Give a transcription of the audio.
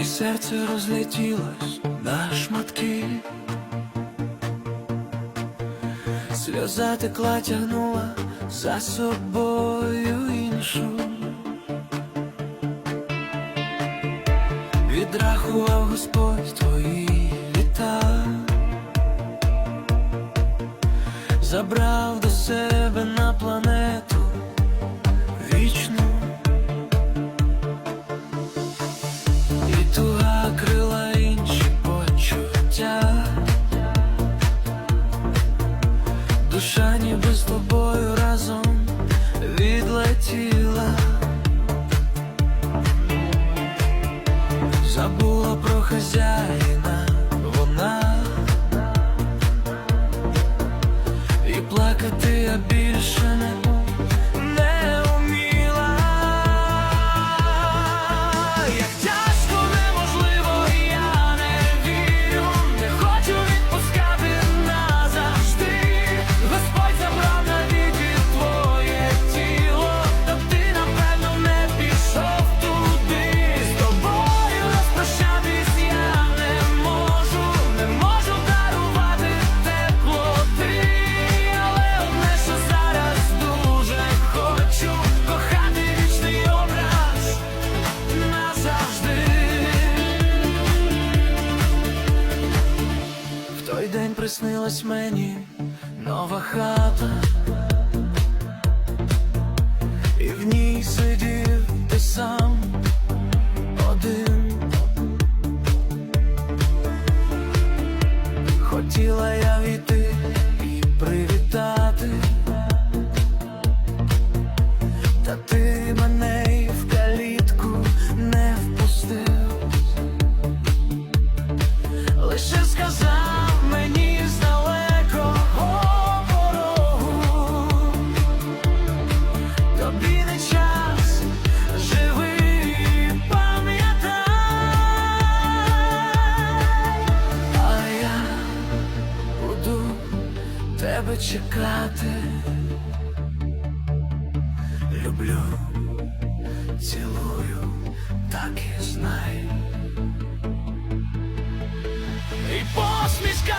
і серце розлетілось на шматки, сльоза текла тягнула за собою іншу, відрахував Господь твої літа, забрав до себе. душа ніби з тобою разом відлетіла, забула про хазяїна вона і плакати я більше. приснилась мені нова хата. тебе чекати, люблю, цілую, так і знай. І посмішка